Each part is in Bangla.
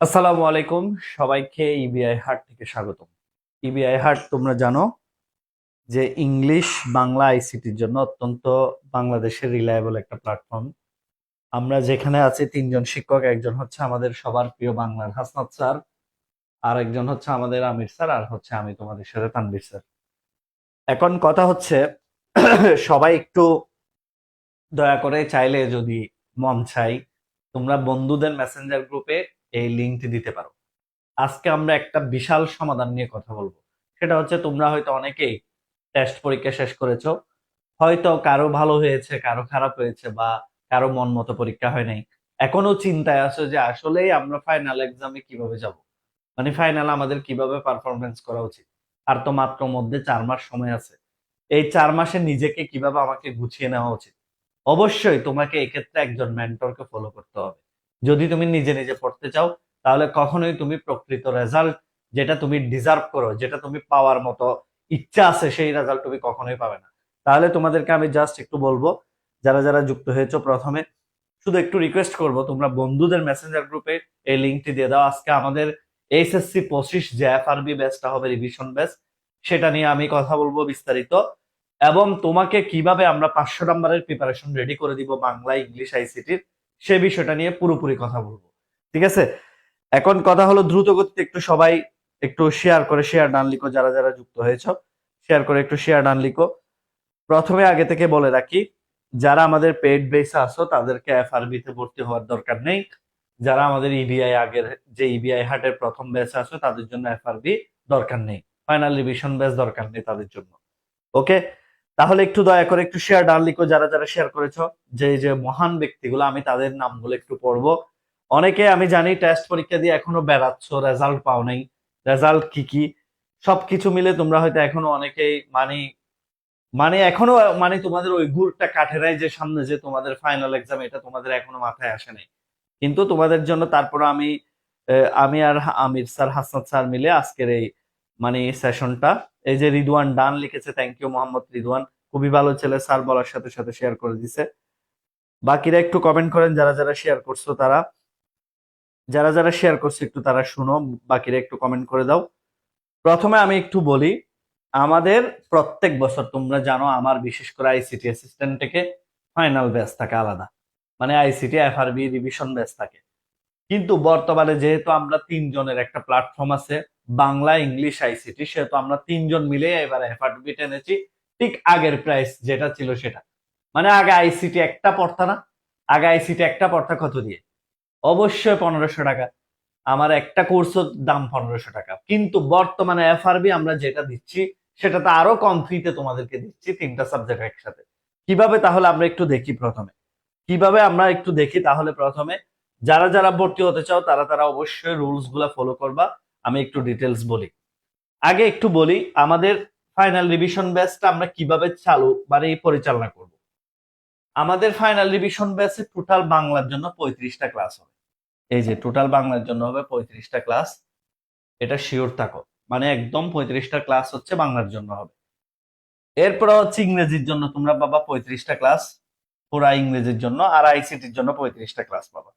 আসসালামু আলাইকুম। সবাইকে ইবিআই হাট থেকে স্বাগতম। ইবিআই হাট তোমরা জানো যে ইংলিশ বাংলা আইসিটির জন্য অত্যন্ত বাংলাদেশের রিলায়েবল একটা প্ল্যাটফর্ম আমরা যেখানে আছি, তিনজন শিক্ষক, একজন হচ্ছে আমাদের সবার প্রিয় বাংলার হাসনাত স্যার, আর একজন হচ্ছে আমাদের আমির স্যার, আর হচ্ছে আমি তোমাদের সাথে তানবির স্যার। এখন কথা হচ্ছে, সবাই একটু দয়া করে চাইলে যদি মন চাই তোমরা বন্ধুদের মেসেঞ্জার গ্রুপে এই লিঙ্কটি দিতে পারো। আজকে আমরা একটা বিশাল সমাধান নিয়ে কথা বলব। সেটা হচ্ছে তোমরা হয়তো অনেকেই টেস্ট পরীক্ষা শেষ করেছ। হয়তো কারও ভালো হয়েছে, কারও খারাপ হয়েছে বা কারও মন মতো পরীক্ষা হয় নাই। এখনও চিন্তায় আছো যে আসলেই আমরা ফাইনাল এক্সামে কীভাবে যাব? মানে ফাইনাল আমাদের কীভাবে পারফরমেন্স করা উচিত? আর তো মাত্র মধ্যে চার মাস সময় আছে। এই চার মাসে নিজেকে কীভাবে আমাকে গুছিয়ে নেওয়া উচিত? অবশ্যই তোমাকে এক্ষেত্রে একজন মেন্টরকে ফলো করতে হবে। যদি তুমি নিজে নিজে পড়তে চাও, তাহলে কখনোই তুমি প্রকৃত রেজাল্ট যেটা তুমি ডিজার্ভ করো, যেটা তুমি পাওয়ার মতো ইচ্ছা আছে, সেই রেজাল্ট তুমি কখনোই পাবে না। তাহলে তোমাদেরকে আমি জাস্ট একটু বলব, যারা যারা যুক্ত হয়েছো প্রথমে, শুধু একটু রিকোয়েস্ট করব, তোমরা বন্ধুদের মেসেঞ্জার গ্রুপে এই লিঙ্কটি দিয়ে দাও। আজকে আমাদের এইচএসসি পঁচিশ যে এফআরবি ব্যাচটা হবে রিভিশন ব্যাচ সেটা নিয়ে আমি কথা বলব বিস্তারিত। এবং তোমাকে কীভাবে আমরা পাঁচশো নাম্বারের প্রিপারেশন রেডি করে দিব বাংলা, ইংলিশ আইসিটির সে বিষয়টা নিয়ে পুরোপুরি কথা বলব। ঠিক আছে? এখন কথা হলো দ্রুত গতিতে একটু সবাই একটু শেয়ার করে শেয়ার ডান লিখো, যারা যারা যুক্ত হয়েছ শেয়ার করে একটু শেয়ার ডান লিখো। প্রথমে আগে থেকে বলে রাখি, যারা আমাদের পেড বেসে আসো তাদেরকে এফআরবি তে ভর্তি হওয়ার দরকার নেই। যারা আমাদের ইবিআই আগের, যে ইবিআই হাটের প্রথম ব্যাচে আসো তাদের জন্য এফ এফআরবি দরকার নেই। ফাইনাল রিভিশন ব্যাচ দরকার নেই তাদের জন্য। ওকে তাহলে একটু দয়া করে একটু শেয়ার ডান লিখো যারা যারা শেয়ার করেছ, যে যে মহান ব্যক্তিগুলো, আমি তাদের নামগুলো একটু পড়ব। অনেকে আমি জানি টেস্ট পরীক্ষা দিয়ে এখনও বেড়াচ্ছ রেজাল্ট পাও নাই। রেজাল্ট কি কি? সবকিছু মিলে তোমরা হয়তো এখনও অনেকেই মানে মানে এখনও মানে তোমাদের ওই গুড়টা কাঠে নাই যে সামনে যে তোমাদের ফাইনাল এক্সাম এটা তোমাদের এখনও মাথায় আসে নাই। কিন্তু তোমাদের জন্য তারপর আমি আমি আর আমির স্যার, হাসনাত স্যার মিলে আজকের এই মানে এই সেশনটা এই যে রিদওয়ান ডান লিখেছে থ্যাংক ইউ মোহাম্মদ রিদওয়ান খুবই ভালো ছেলে স্যার বলার সাথে সাথে শেয়ার করে দিছে। বাকিরা একটু কমেন্ট করেন, যারা যারা শেয়ার করছ তারা। যারা যারা শেয়ার করছে একটু তারা শুনো, বাকিরা একটু কমেন্ট করে দাও। প্রথমে আমি একটু বলি, আমাদের প্রত্যেক বছর তোমরা জানো, আমার বিশেষ করে আইসিটি অ্যাসিস্ট্যান্ট থেকে ফাইনাল ব্যাচ থাকে আলাদা। মানে আইসিটি এফআরবি রিভিশন ব্যাচ থাকে। কিন্তু বর্তমানে যেহেতু আমরা তিনজনের একটা প্ল্যাটফর্ম আছে বাংলা, ইংলিশ আইসিটি সেহেতু আমরা তিনজন মিলে এবার এফআরবি টেনেছি ঠিক আগের প্রাইস যেটা ছিল সেটা। মানে আগে আইসিটি একটা পড়তা না, আগে আইসিটি একটা পড়তা কত দিয়ে? অবশ্যই পনেরোশো টাকা। আমার একটা কোর্সের দাম পনেরোশো টাকা। কিন্তু বর্তমানে এফআরবি আমরা যেটা দিচ্ছি সেটা তো আরও কম ফ্রিতে তোমাদেরকে দিচ্ছি তিনটা সাবজেক্ট একসাথে। কীভাবে? তাহলে আমরা একটু দেখি প্রথমে। কীভাবে আমরা একটু দেখি? তাহলে প্রথমে যারা যারা ভর্তি হতে চাও, তারা তারা অবশ্যই রুলসগুলা ফলো করবা। আমি একটু ডিটেলস বলি। আগে একটু বলি, আমাদের ফাইনাল রিভিশন ব্যাচটা আমরা কীভাবে চালু মানে পরিচালনা করব। আমাদের ফাইনাল রিভিশন ব্যাচে টোটাল বাংলার জন্য পঁয়ত্রিশটা ক্লাস হবে। এই যে টোটাল বাংলার জন্য হবে পঁয়ত্রিশটা ক্লাস এটা শিওর থাকো। মানে একদম পঁয়ত্রিশটা ক্লাস হচ্ছে বাংলার জন্য হবে। এরপর হচ্ছে ইংরেজির জন্য তোমরা পাবা পঁয়ত্রিশটা ক্লাস পুরা ইংরেজির জন্য আর আইসিটির জন্য পঁয়ত্রিশটা ক্লাস পাবা।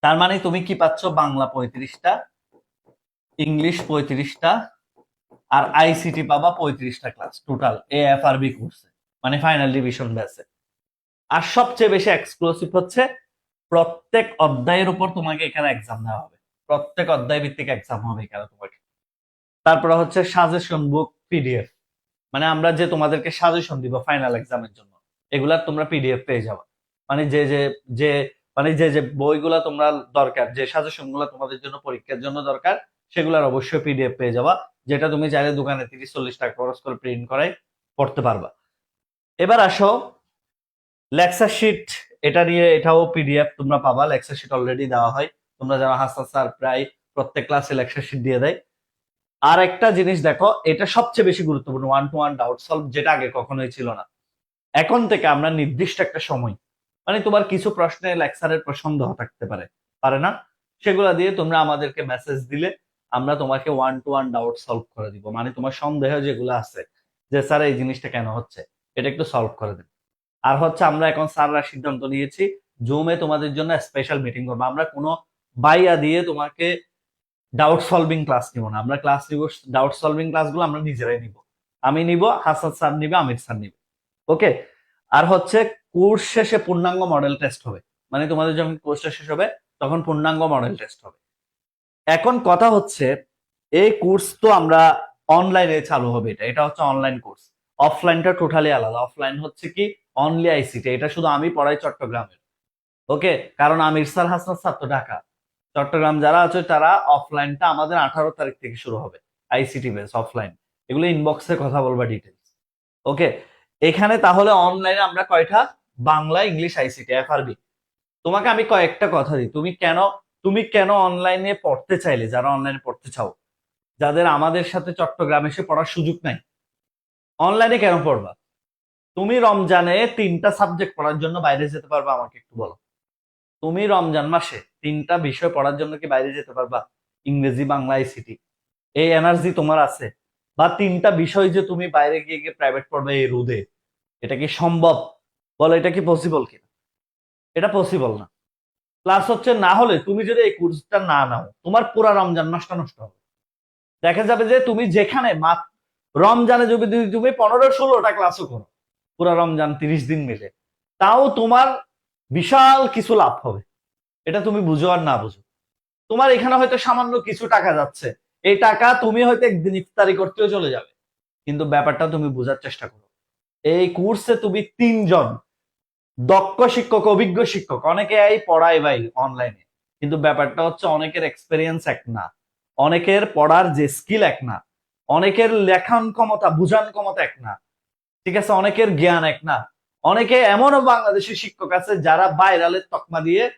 তার মানে তুমি কি পাচ্ছ? বাংলা পঁয়ত্রিশটা ইংলিশ পঁয়ত্রিশটা আর আইসিটি পাবা পঁয়ত্রিশটা class total A F R B কোর্সে মানে ফাইনাল ডিভিশন ব্যাচে আর সবচেয়ে বেশি এক্সক্লুসিভ হচ্ছে প্রত্যেক অধ্যায়ের উপর তোমাকে এখানে এক্সাম দেওয়া হবে। প্রত্যেক অধ্যায় ভিত্তিক এক্সাম হবে এখানে তোমাকে। তারপরে হচ্ছে সাজেশন বুক পিডিএফ মানে আমরা যে তোমাদেরকে সাজেশন দিব ফাইনাল এক্সামের জন্য, এগুলা তোমরা পিডিএফ পেয়ে যাবে। মানে যে যে যে মানে যে যে বইগুলা তোমরা দরকার, যে সাজেশনগুলা তোমাদের জন্য পরীক্ষার জন্য দরকার সেগুলার অবশ্যই পিডিএফ পেয়ে যাবা, যেটা তুমি চাইলে দোকানে তিরিশ, চল্লিশ টাকা খরচ করে প্রিন্ট করাই পড়তে পারবা। এবার আসো লেকচার শিট এটা নিয়ে এটাও পিডিএফ তোমরা পাবা লেকচার শিট অলরেডি দেওয়া হয়। তোমরা যারা হাসান স্যার প্রায় প্রত্যেক ক্লাসে লেকচার শিট দিয়ে দেয়। আর একটা জিনিস দেখো, এটা সবচেয়ে বেশি গুরুত্বপূর্ণ one to one doubt solve যেটা আগে কখনোই ছিল না। এখন থেকে আমরা নির্দিষ্ট একটা সময় মানে তোমার কিছু প্রশ্নে লেকচারের সন্দেহ থাকতে পারে পারে না? সেগুলা দিয়ে তোমরা আমাদেরকে মেসেজ দিলে আমরা তোমাকে one to one doubt solve করে দিব। মানে তোমার সন্দেহ যেগুলো আছে যে, স্যার, এই জিনিসটা কেন হচ্ছে? এটা একটু সলভ করে দিন আর হচ্ছে আমরা এখন স্যাররা সিদ্ধান্ত নিয়েছি জুমে তোমাদের জন্য স্পেশাল মিটিং করব। আমরা কোনো বাইয়া দিয়ে তোমাকে ডাউট সলভিং ক্লাস নিব না। আমরা ক্লাস নিব ডাউট সলভিং ক্লাসগুলো আমরা নিজেরাই নিব। আমি নিব, হাসান স্যার নিবে, আমির স্যার নিবে। ওকে? আর হচ্ছে কোর্স শেষে পূর্ণাঙ্গ মডেল টেস্ট হবে। মানে তোমাদের যখন কোর্সটা শেষ হবে, তখন পূর্ণাঙ্গ মডেল টেস্ট হবে। এখন কথা হচ্ছে, এই কোর্স তো আমরা অনলাইনে চালু হবে এটা। এটা হচ্ছে অনলাইন কোর্স অফলাইনটা টোটালি আলাদা। অফলাইন হচ্ছে কি? অনলি আইসিটি এটা শুধু আমি পড়াই চট্টগ্রামের। ওকে? কারণ আমির স্যার হাসান তো ঢাকা। চট্টগ্রাম যারা আছে, তারা অফলাইনটা আমাদের আঠারো তারিখ থেকে শুরু হবে। আইসিটি বেস অফলাইন এগুলো ইনবক্সে কথা বলবা ডিটেলস ওকে? এখানে তাহলে অনলাইনে আমরা কয়টা? বাংলা ইংলিশ আইসিটি এফআরবি তোমাকে আমি কয়েকটা কথা দিই। তুমি কেন তুমি কেন অনলাইনে পড়তে চাইলে? যারা অনলাইনে পড়তে চাও। যাদের আমাদের সাথে চট্টগ্রাম এসে পড়ার সুযোগ নাই। অনলাইনে কেন পড়বা? তুমি রমজানে তিনটা সাবজেক্ট পড়ার জন্য বাইরে যেতে পারবা আমাকে একটু বলো। তুমি রমজান মাসে তিনটা বিষয় পড়ার জন্য কি বাইরে যেতে পারবা? ইংরেজি, বাংলা আইসিটি এই এনার্জি তোমার আছে। বা তিনটা বিষয় যে তুমি বাইরে গিয়ে গিয়ে প্রাইভেট পড়বে এই রোদে, এটা কি সম্ভব? বলো, এটা কি পসিবল কিনা? এটা পসিবল না। প্লাস হচ্ছে না হলে তুমি যদি এই কোর্সটা না নাও, তোমার পুরা রমজান মাসটা নষ্ট হবে। দেখা যাবে যে তুমি যেখানে রমজানে যদি তুমি পনেরো ষোলোটা ক্লাসও করো, পুরা রমজান তিরিশ দিন মিলে, তাও তোমার বিশাল কিছু লাভ হবে। এটা তুমি বুঝো আর না বুঝো। তোমার এখানে হয়তো সামান্য কিছু টাকা যাচ্ছে, এই টাকা তুমি হয়তো একদিন ইফতারি করতেও চলে যাবে। কিন্তু ব্যাপারটা তুমি বোঝার চেষ্টা করো। এই কোর্সে তুমি তিনজন দক্ষ শিক্ষক, অভিজ্ঞ শিক্ষক, অনেকে এই পড়ায় ভাই অনলাইনে কিন্তু ব্যাপারটা হচ্ছে অনেকের এক্সপেরিয়েন্স এক না। অনেকের পড়ার যে স্কিল এক না। অনেকের লেখান ক্ষমতা, বুঝান ক্ষমতা এক না। ঠিক আছে? অনেকের জ্ঞান এক না। অনেকে এমনও বাংলাদেশের শিক্ষক আছে যারা বাইরালের তকমা দিয়ে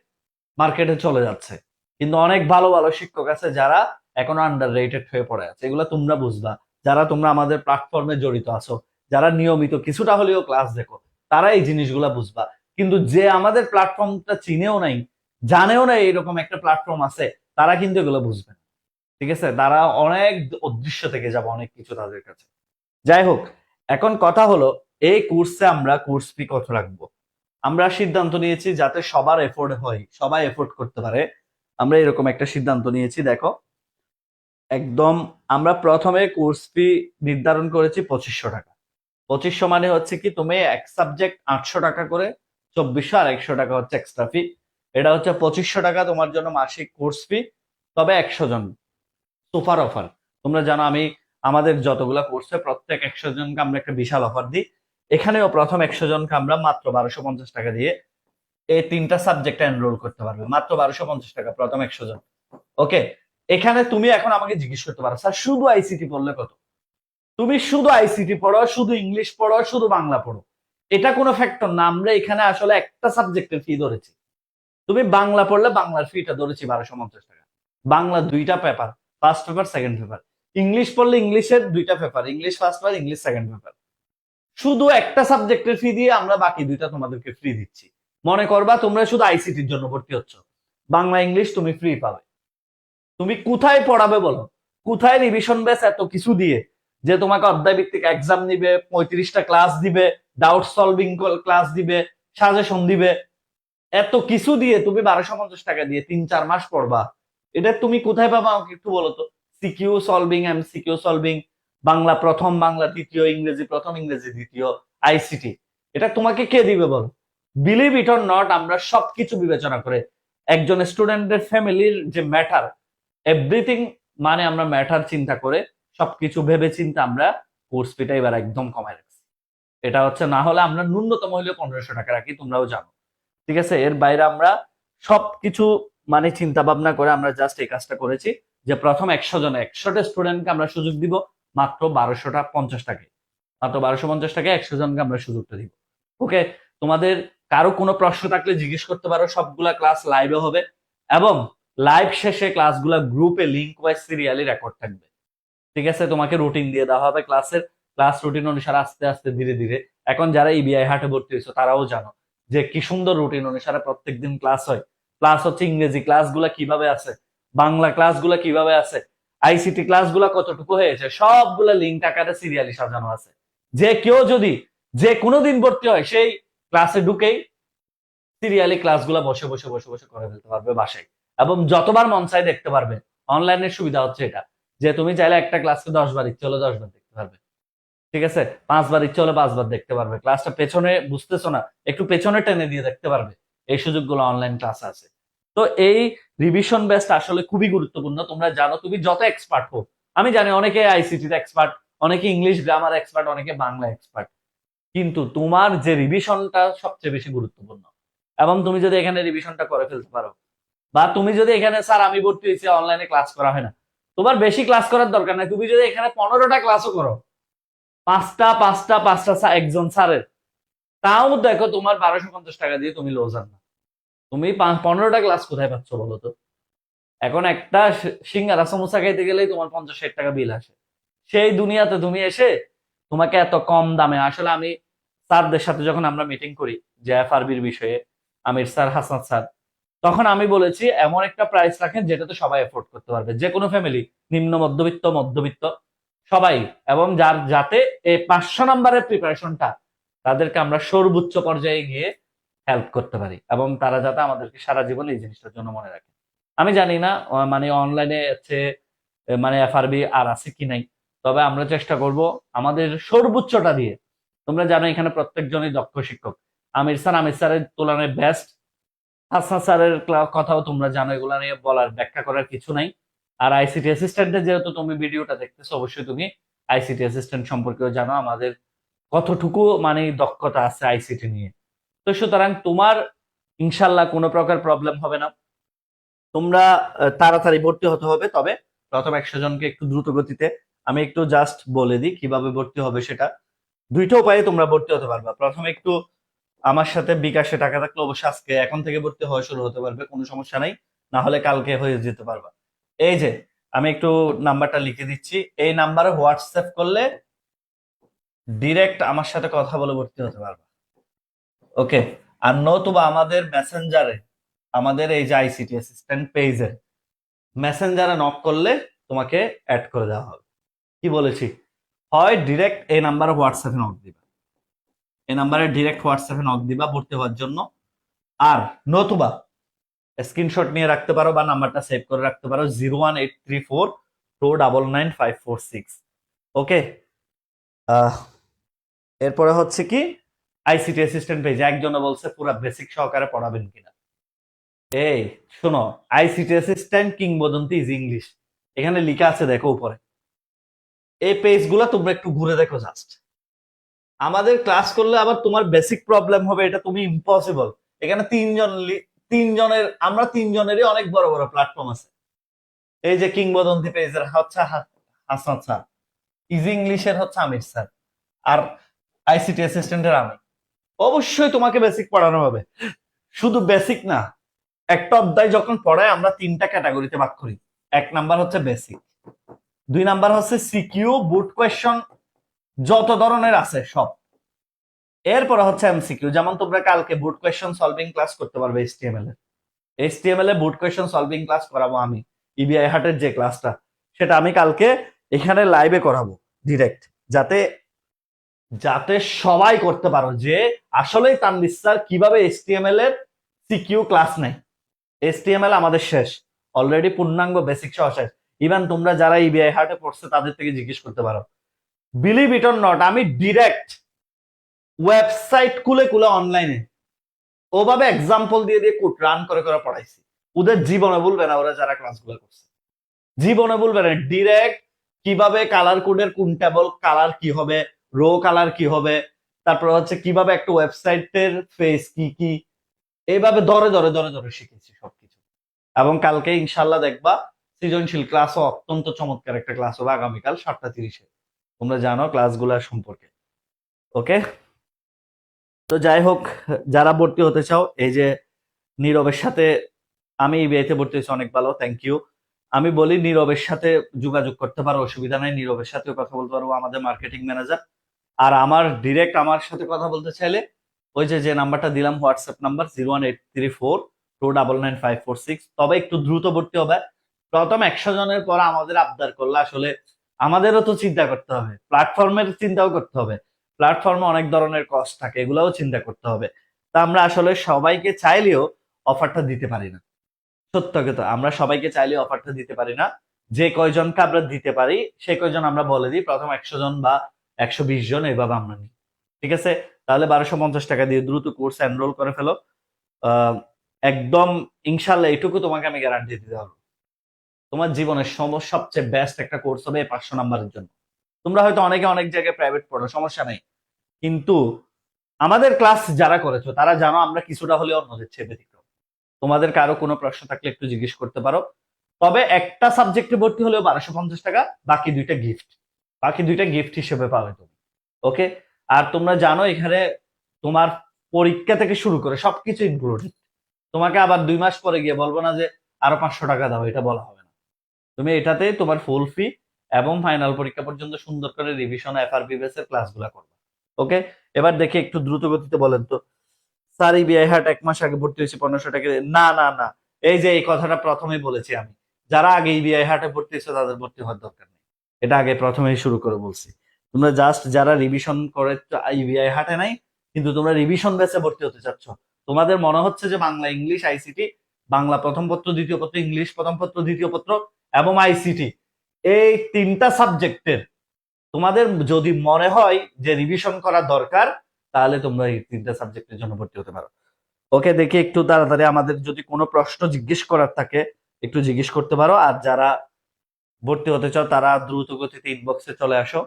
মার্কেটে চলে যাচ্ছে। কিন্তু অনেক ভালো ভালো শিক্ষক আছে যারা এখনও আন্ডার রেটেড হয়ে পড়ে আছে। এগুলো তোমরা বুঝবা। যারা তোমরা আমাদের প্ল্যাটফর্মে জড়িত আছো, যারা নিয়মিত কিছুটা হলেও ক্লাস দেখো তারা এই জিনিসগুলা বুঝবা। কিন্তু যে আমাদের প্ল্যাটফর্মটা চিনেও নাই, জানেও না এরকম একটা প্ল্যাটফর্ম আছে, তারা কিন্তু এগুলো বুঝবে ঠিক আছে? তারা অনেক অদৃশ্য থেকে যাবে অনেক কিছু তাদের কাছে। যাই হোক, এখন কথা হলো, এই কোর্সে আমরা কোর্স ফি কত রাখব? আমরা সিদ্ধান্ত নিয়েছি যাতে সবার এফোর্ড হয়, সবাই এফোর্ড করতে পারে। আমরা এরকম একটা সিদ্ধান্ত নিয়েছি, দেখো। একদম আমরা প্রথমে কোর্স ফি নির্ধারণ করেছি পঁচিশশো টাকা। পঁচিশশো মানে হচ্ছে কি তুমি এক সাবজেক্ট আটশো টাকা করে, চব্বিশশো আর একশো টাকা হচ্ছে এক্সট্রা ফি এটা হচ্ছে পঁচিশশো টাকা তোমার জন্য মাসিক কোর্স ফি তবে একশো জন। সুপার অফার তোমরা জানো আমি, আমাদের যতগুলা কোর্সে প্রত্যেক একশো জনকে আমরা একটা বিশাল অফার দিই। এখানেও প্রথম একশো জনকে আমরা মাত্র বারোশো পঞ্চাশ টাকা দিয়ে এই তিনটা সাবজেক্টে এনরোল করতে পারবে। মাত্র বারোশো পঞ্চাশ টাকা, প্রথম একশো জন। ওকে এখানে তুমি এখন আমাকে জিজ্ঞেস করতে পারো, স্যার, শুধু আইসিটি পড়লে কত? তুমি শুধু আইসিটি পড়ো, শুধু ইংলিশ পড়ো, শুধু বাংলা পড়ো। এটা কোনো ফ্যাক্টর না, আমরা এখানে আসলে একটা সাবজেক্টের ফি ধরেছি। তুমি বাংলা পড়লে বাংলার ফিটা ধরেছি বারোশো পঞ্চাশ টাকা। বাংলা দুইটা paper first paper second paper English পড়লে ইংলিশের দুইটা paper English first paper English second paper শুধু একটা সাবজেক্টের ফি দিয়ে আমরা বাকি দুইটা তোমাদেরকে ফ্রি দিচ্ছি। মনে করবা তোমরা শুধু আইসিটির জন্য ভর্তি হচ্ছ। বাংলা ইংলিশ তুমি ফ্রি পাবে। তুমি কোথায় পড়াবে বলো? কোথায় রিভিশন বেস এত কিছু দিয়ে যে তোমাকে অধ্যায় ভিত্তিক এক্সাম দিবে, পঁয়ত্রিশটা ক্লাস দিবে ডাউট সলভিং ক্লাস দিবে সাজেশন দিবে, এত কিছু দিয়ে তুমি বারোশো পঞ্চাশ টাকা দিয়ে তিন চার মাস পড়বা। এটা তুমি কোথায় পাবা আমাকে একটু বলো তো? CQ solving M CQ solving Bangla প্রথম, বাংলা দ্বিতীয়, ইংরেজি প্রথম, ইংরেজি দ্বিতীয় আইসিটি এটা তোমাকে কে দিবে বলো? বিলিভ ইট অর নট আমরা সবকিছু বিবেচনা করে একজন স্টুডেন্টের ফ্যামিলির যে ম্যাটার এভরিথিং মানে আমরা ম্যাটার চিন্তা করে সবকিছু ভেবে চিন্তা আমরা কোর্স ফিটা এবার একদম কমায় রাখছি। এটা হচ্ছে না হলে আমরা ন্যূনতম হলেও পনেরোশো টাকা রাখি, তোমরাও জানো। ঠিক আছে? এর বাইরে আমরা সবকিছু মানে চিন্তা ভাবনা করে আমরা জাস্ট এই কাজটা করেছি যে প্রথম একশো জন একশোটা স্টুডেন্টকে আমরা সুযোগ দিব, মাত্র বারোশোটা পঞ্চাশ টাকায় মাত্র বারোশো পঞ্চাশ টাকায় একশো জনকে আমরা সুযোগটা দিব। ওকে? তোমাদের কারও কোনো প্রশ্ন থাকলে জিজ্ঞেস করতে পারো, সবগুলা ক্লাস লাইভে হবে। এবং লাইভ শেষে ক্লাসগুলা গ্রুপে লিঙ্ক ওয়াইজ সিরিয়ালি রেকর্ড থাকবে। ঠিক আছে, তোমাকে রুটিন দিয়ে দেওয়া হবে। ক্লাসের ক্লাস রুটিন অনুসারে আস্তে আস্তে ধীরে ধীরে। এখন যারা ইবিআই হাটে ভর্তি হয়েছে, তারাও জানো যে কি সুন্দর রুটিন অনুসারে প্রত্যেকদিন ক্লাস হয়। ক্লাস হচ্ছে ইংরেজি ক্লাসগুলা কীভাবে আছে? বাংলা ক্লাসগুলা কীভাবে আছে? আইসিটি ক্লাসগুলা কতটুকু হয়েছে? সবগুলা লিঙ্ক আকারে সিরিয়ালি সাজানো আছে। যে কেউ যদি যে কোনো দিন ভর্তি হয়, সেই ক্লাসে ঢুকেই সিরিয়ালি ক্লাসগুলো বসে বসে বসে বসে করে ফেলতে পারবে বাসায়। এবং যতবার মন চাই দেখতে পারবে। অনলাইনের সুবিধা হচ্ছে এটা। যে তুমি চাইলে একটা ক্লাসকে দশ বার ইচ্ছে হলে দশ বার দেখতে পারবে। ঠিক আছে? পাঁচবার ইচ্ছে হলে পাঁচবার দেখতে পারবে। ক্লাসটা পেছনে বুঝতেছো না, একটু পেছনে টেনে দিয়ে দেখতে পারবে। এই সুযোগগুলো অনলাইন ক্লাস আছে। তো এই রিভিশন বেস্ট আসলে খুবই গুরুত্বপূর্ণ। তোমরা জানো তুমি যত এক্সপার্ট হোক, আমি জানি অনেকে আইসিটিতে এক্সপার্ট অনেকে ইংলিশ গ্রামার এক্সপার্ট অনেকে বাংলা এক্সপার্ট কিন্তু তোমার যে রিভিশনটা সবচেয়ে বেশি গুরুত্বপূর্ণ। এবং তুমি যদি এখানে রিভিশনটা করে ফেলতে পারো, বা তুমি যদি এখানে, স্যার, আমি ভর্তি হয়েছি অনলাইনে ক্লাস করা হয় না। তোমার বেশি ক্লাস করার দরকার নাই। তুমি যদি এখানে পনেরোটা ক্লাসও করো, পাঁচটা পাঁচটা পাঁচটা একজন স্যারের, তাও দেখো তোমার বারোশো পঞ্চাশ টাকা দিয়ে তুমি লোজার না তুমি পনেরোটা ক্লাস কোথায় পাচ্ছ বলো তো? এখন একটা সিঙ্গারা সমোসা খাইতে গেলেই তোমার পঞ্চাশ, ষাট টাকা বিল আসে। সেই দুনিয়াতে তুমি এসে তোমাকে এত কম দামে, আসলে আমি স্যারদের সাথে যখন আমরা মিটিং করি, যে এফআরবির বিষয়ে, আমির স্যার, হাসান স্যার তখন আমি বলেছি এমন একটা প্রাইস রাখেন যেটাতে সবাই এফোর্ড করতে পারবে। যে কোনো ফ্যামিলি নিম্ন মধ্যবিত্ত মধ্যবিত্ত সবাই। এবং যার যাতে এই পাঁচশো নম্বরের প্রিপারেশনটা তাদেরকে আমরা সর্বোচ্চ পর্যায়ে গিয়ে হেল্প করতে পারি এবং তারা যাতে আমাদেরকে সারা জীবন এই জিনিসটার জন্য মনে রাখে। আমি জানি না মানে অনলাইনে আহ, মানে এফআরবি আর আছে কি নাই তবে আমরা চেষ্টা করব আমাদের সর্বোচ্চটা দিয়ে। তোমরা জানো এখানে প্রত্যেকজনই দক্ষ শিক্ষক। আমির স্যার আমির স্যারের তুলনায় বেস্ট হাসান স্যারের কথাও তোমরা জানো, এগুলো নিয়ে বলার ব্যাখ্যা করার কিছু নাই। আর আইসিটি অ্যাসিস্ট্যান্টের যেহেতু তুমি ভিডিওটা দেখতেছো, অবশ্যই তুমি আইসিটি অ্যাসিস্ট্যান্ট সম্পর্কেও জানো, আমাদের কতটুকু মানে দক্ষতা আছে আইসিটি নিয়ে। তো সুতরাং তোমার ইনশাল্লাহ কোনো প্রকার প্রবলেম হবে না। তোমরা তাড়াতাড়ি ভর্তি হতে হবে, তবে প্রথম একশো জনকে একটু দ্রুত গতিতে আমি একটু জাস্ট বলে দিই কীভাবে ভর্তি হবে সেটা। দুইটা উপায়ে তোমরা ভর্তি হতে পারবা। প্রথমে একটু আমার সাথে বিকাশে টাকা থাকলে অবশ্যই আজকে, এখন থেকে ভর্তি হওয়া শুরু হতে পারবে, কোনো সমস্যা নাই। না হলে কালকে হয়ে যেতে পারবা। এই যে, আমি একটু নাম্বারটা লিখে দিচ্ছি। এই নাম্বারে হোয়াটসঅ্যাপ করলে ডিরেক্ট আমার সাথে কথা বলে ভর্তি হতে পারবা। ওকে, আর নতুবা আমাদের মেসেঞ্জারে আমাদের এই যে আইসিটি অ্যাসিস্ট্যান্ট পেজে মেসেঞ্জারে নক করলে তোমাকে অ্যাড করে দেওয়া হবে। কি বলেছি? হয় ডিরেক্ট এই নাম্বারে হোয়াটসঅ্যাপে নক দিবা। এই নাম্বারে ডিরেক্ট হোয়াটসঅ্যাপে নক দিবা ভর্তি হওয়ার জন্য। আর নতুবা স্ক্রিনশট নিয়ে রাখতে পারো বা নাম্বারটা সেভ করে রাখতে পারো zero one eight three four two double nine five four six okay এরপরে হচ্ছে কি? আইসিটি অ্যাসিস্ট্যান্ট পেজ একজনে বলছে, পুরো বেসিক সহকারে পড়াবেন কিনা? এই, শোনো আইসিটি অ্যাসিস্ট্যান্ট কিংবদন্তি ইজ ইংলিশ এখানে লেখা আছে, দেখো উপরে। এই পেজগুলো তোমরা একটু ঘুরে দেখো জাস্ট আমাদের ক্লাস করলে আবার তোমার বেসিক প্রবলেম হবে, এটা তুমি ইম্পসিবল এখানে তিনজন তিনজনের, আমরা তিনজনেরই অনেক বড় বড় প্ল্যাটফর্ম আছে। এই যে কিংবদন্তি পেজের হচ্ছে হাসান স্যার। ইজি ইংলিশের হচ্ছে আমির স্যার। আর আইসিটি অ্যাসিস্ট্যান্টের আমি। অবশ্যই তোমাকে বেসিক পড়ানো হবে। শুধু বেসিক না একটা অধ্যায় যখন পড়ায় আমরা তিনটা ক্যাটাগরিতে ভাগ করি। এক নাম্বার হচ্ছে বেসিক দুই নাম্বার হচ্ছে সিকিউ বুট কোয়েশ্চন যত ধরনের আছে সব। এরপরে হচ্ছে এমসিকিউ যেমন তোমরা কালকে বুট কোয়েশ্চন সলভিং ক্লাস করতে পারবে এইচটিএমএল এর। এইচটিএমএল এ বুট কোয়েশ্চন সলভিং ক্লাস করাবো আমি ইবিআই হাটের যে ক্লাসটা সেটা আমি কালকে এখানে লাইভে করাবো ডিরেক্ট যাতে যাতে সবাই করতে পারো যে আসলেই তানবির স্যার কীভাবে এইচটিএমএল এর সিকিউ ক্লাস নেয়। এইচটিএমএল আমাদের শেষ। অলরেডি পূর্ণাঙ্গ বেসিক সহ শেষ। ইভেন তোমরা যারা ইবিআই হাটে পড়ছে তাদের থেকে জিজ্ঞেস করতে পারো। বিলিভ ইট অর নট আমি ডিরেক্ট ওয়েবসাইট খুলে খুলে অনলাইনে ওভাবে এক্সাম্পল দিয়ে দিয়ে কোড রান করে করে পড়াইছি। ওদের জীবনে বলবে না ওরা যারা ক্লাসগুলো করছে। জীবনে বলবে না। ডিরেক্ট কীভাবে কালার কোডের কোন টেবল কালার কি হবে রো কালার কি হবে, তারপর হচ্ছে কীভাবে একটা ওয়েবসাইটের ফেস কি কি এইভাবে ধরে ধরে ধরে ধরে শিখেছি সবকিছু। এবং কালকে ইনশাল্লাহ দেখবা সৃজনশীল ক্লাসও অত্যন্ত চমৎকার একটা ক্লাস হবে আগামীকাল সাতটা তিরিশে। তোমরা জানো ক্লাসগুলোর সম্পর্কে। ওকে? তো যাই হোক, যারা ভর্তি হতে চাও, এই যে নীরবের সাথে আমি বিয়েতে ভর্তি হয়েছি, অনেক ভালো থ্যাংক ইউ আমি বলি নীরবের সাথে যোগাযোগ করতে পারো, অসুবিধা নাই, নীরবের সাথেও কথা বলতে পারব আমাদের মার্কেটিং ম্যানেজার আর আমার ডিরেক্ট আমার সাথে কথা বলতে চাইলে, ওই যে যে নাম্বারটা দিলাম WhatsApp number zero one eight three four two double nine five four six তবে একটু দ্রুত ভর্তি হবে। প্রথম একশো জনের পর আমাদের আবদার করলে আসলে আমাদেরও তো চিন্তা করতে হবে। প্ল্যাটফর্মের চিন্তাও করতে হবে। প্ল্যাটফর্মে অনেক ধরনের কস্ট থাকে, এগুলাও চিন্তা করতে হবে। তা আমরা আসলে সবাইকে চাইলেও অফারটা দিতে পারি না। সত্য কথা আমরা সবাইকে চাইলে অফারটা দিতে পারি না। যে কয়জনকে আমরা দিতে পারি, সে কয়জন আমরা বলে দিই, প্রথম একশো জন বা একশো বিশ জন, এভাবে আমরা নিই। ঠিক আছে? তাহলে বারোশো পঞ্চাশ টাকা দিয়ে দ্রুত কোর্স এনরোল করে ফেলো। একদম, ইনশাল্লাহ এটুকু তোমাকে আমি গ্যারান্টি দিতে পারব। তোমার জীবনের সবচেয়ে বেস্ট একটা কোর্স হবে পাঁচশো নাম্বারের জন্য। তোমরা হয়তো অনেকে অনেক জায়গায় প্রাইভেট পড়ো, সমস্যা নেই। কিন্তু আমাদের ক্লাস যারা করেছ, তারা জানো আমরা কিছুটা হলেও অন্যদের চেয়ে ব্যতিক্রম। তোমাদের কারও কোনো প্রশ্ন থাকলে একটু জিজ্ঞেস করতে পারো। তবে একটা সাবজেক্টে ভর্তি হলেও বারোশো পঞ্চাশ টাকা, বাকি দুইটা গিফট বাকি দুইটা গিফট হিসেবে পাবে তুমি। ওকে আর তোমরা জানো এখানে তোমার পরীক্ষা থেকে শুরু করে সবকিছু ইনক্লুডেড তোমাকে আবার দুই মাস পরে গিয়ে বলব না যে আরও পাঁচশো টাকা দাও, এটা বলা হবে তুমি এটাতে তোমার ফুল ফি এবং ফাইনাল পরীক্ষা পর্যন্ত সুন্দর করে রিভিশন এফআরপি বেসের ক্লাসগুলো করবে। ওকে এবার দেখি একটু দ্রুত গতিতে বলেন তো। স্যার, এই বিআই হাট এক মাস আগে ভর্তি হয়েছে পনেরোশো টাকা না না না। এই যে এই কথাটা প্রথমেই বলেছি আমি। যারা আগে এই বিআই হাটে ভর্তি হয়েছে, তাদের ভর্তি হওয়ার দরকার নেই। এটা আগে প্রথমেই শুরু করে বলছি। তোমরা জাস্ট যারা রিভিশন করে ইবিআই হাটে নাই, কিন্তু তোমরা রিভিশন ব্যাচে ভর্তি হতে চাচ্ছ। তোমাদের মনে হচ্ছে যে বাংলা ইংলিশ আইসিটি বাংলা প্রথম পত্র, দ্বিতীয় পত্র ইংলিশ প্রথম পত্র, দ্বিতীয় পত্র এবং আইসিটি এই তিনটা সাবজেক্টের তোমাদের যদি মনে হয় যে রিভিশন করা দরকার, তাহলে তোমরা এই তিনটা সাবজেক্টের জন্য ভর্তি হতে পারো। ওকে, দেখি একটু তাড়াতাড়ি আমাদের যদি কোনো প্রশ্ন জিজ্ঞেস করার থাকে, একটু জিজ্ঞেস করতে পারো। আর যারা ভর্তি হতে চাও, তারা দ্রুত গতিতে ইনবক্সে চলে আসো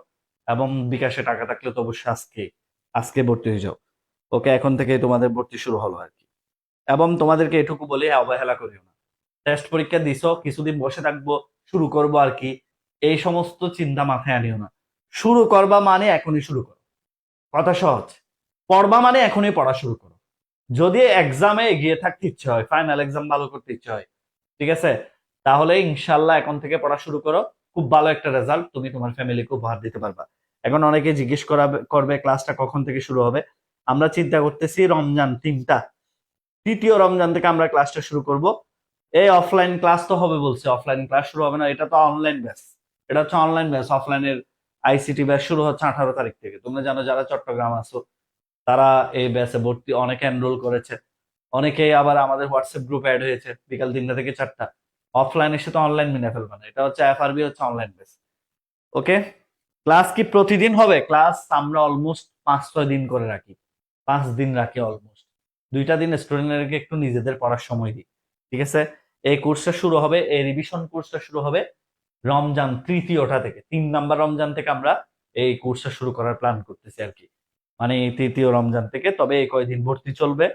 এবং বিকাশে টাকা থাকলে তো অবশ্যই আজকে আজকে ভর্তি হয়ে যাও। ওকে, এখন থেকে তোমাদের ভর্তি শুরু হলো আর কি। এবং তোমাদেরকে এটুকু বলে অবহেলা করিও না। টেস্ট পরীক্ষা দিছো, কিছুদিন বসে থাকব, শুরু করব আর কি, এই সমস্ত চিন্তা মাথায় আনিও না। শুরু করবা মানে এখনই শুরু করো। কথা সহজ। পড়বা মানে এখনই পড়া শুরু করো। যদি এক্সামে এগিয়ে থাকতে ইচ্ছে হয় ফাইনাল এক্সাম ভালো করতে ইচ্ছে হয়, ঠিক আছে? তাহলে ইনশাল্লাহ এখন থেকে পড়া শুরু করো। খুব ভালো একটা রেজাল্ট তুমি তোমার ফ্যামিলিকে উপহার দিতে পারবা। এখন অনেকে জিজ্ঞেস করাবে করবে ক্লাসটা কখন থেকে শুরু হবে? আমরা চিন্তা করতেছি রমজান তিনটা। তৃতীয় রমজান থেকে আমরা ক্লাসটা শুরু করব। এই অফলাইন ক্লাস তো হবে বলছে অফলাইন ক্লাস শুরু হবে না, এটা তো অনলাইন ব্যাচ এটা হচ্ছে অনলাইন ব্যাচ অফলাইনের আইসিটি ব্যাচ শুরু হচ্ছে আঠারো তারিখ থেকে। তোমরা জানো, যারা চট্টগ্রাম আছো, তারা এই ব্যাচে ভর্তি, অনেকে এনরোল করেছে। অনেকেই আবার আমাদের হোয়াটসঅ্যাপ গ্রুপ অ্যাড হয়েছে বিকাল তিনটা থেকে চারটা। অফলাইন এসে তো অনলাইন মিনে ফেলবে না। এটা হচ্ছে এফআরবি হচ্ছে অনলাইন বেস ওকে ক্লাস কি প্রতিদিন হবে? ক্লাস আমরা অলমোস্ট পাঁচ, ছয় দিন করে রাখি। পাঁচ দিন রাখি অলমোস্ট দুইটা দিন স্টুডেন্টদেরকে একটু নিজেদের পড়ার সময় দিই। ঠিক আছে? এই কোর্সটা শুরু হবে, এই রিভিশন কোর্সটা শুরু হবে রমজান তৃতীয়টা থেকে। তিন নাম্বার রমজান থেকে আমরা এই কোর্সটা শুরু করার প্ল্যান করতেছি আর কি। মানে তৃতীয় রমজান থেকে, তবে এই কয়দিন ভর্তি চলবে,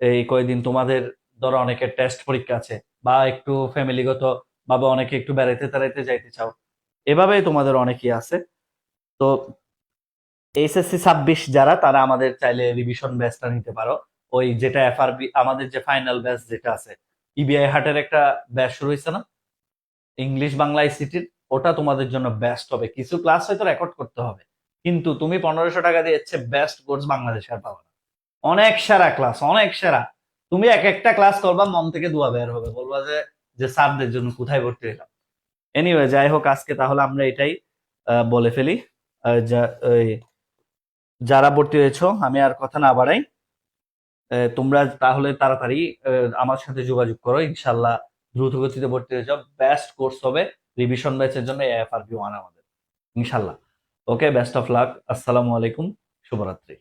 এই কয়দিন তোমাদের ধরো অনেকের টেস্ট পরীক্ষা আছে, বা একটু ফ্যামিলিগত ভাবে অনেকে একটু বেড়াইতে তেড়াইতে যাইতে চাও, এভাবেই তোমাদের অনেকেই আছে। তো এইচএসসি ছাব্বিশ যারা, তারা আমাদের চাইলে রিভিশন ব্যাচটা নিতে পারো। ওই যেটা এফআরবি আমাদের যে ফাইনাল ব্যাচ যেটা আছে ইবিআই হাটের একটা ব্যাচ শুরু হয়েছে না? ইংলিশ বাংলা আইসিটির ওটা তোমাদের জন্য বেস্ট হবে। কিছু ক্লাস হয়তো রেকর্ড করতে হবে। কিন্তু তুমি পনেরোশো টাকা দিয়ে বেস্ট কোর্স বাংলাদেশে আর পাবে না। অনেক সেরা ক্লাস অনেক সেরা। তুমি এক একটা ক্লাস করবা, মন থেকে দোয়া বের হবে। বলবা যে যে স্যারদের জন্য কোথায় ভর্তি হলাম এনিওয়ে যাই হোক, আজকে তাহলে আমরা এটাই বলে ফেলি। যারা ভর্তি হয়েছো, আমি আর কথা না বাড়াই। তোমরা তাহলে তাড়াতাড়ি আমার সাথে যোগাযোগ করো ইনশাল্লাহ দ্রুত গতিতে ভর্তি হয়ে যাও। বেস্ট কোর্স হবে রিভিশন ব্যাচের জন্য এফআরবি ওয়ান আমাদের ইনশাল্লাহ ওকে বেস্ট অফ লাক আসসালামু আলাইকুম, শুভরাত্রি।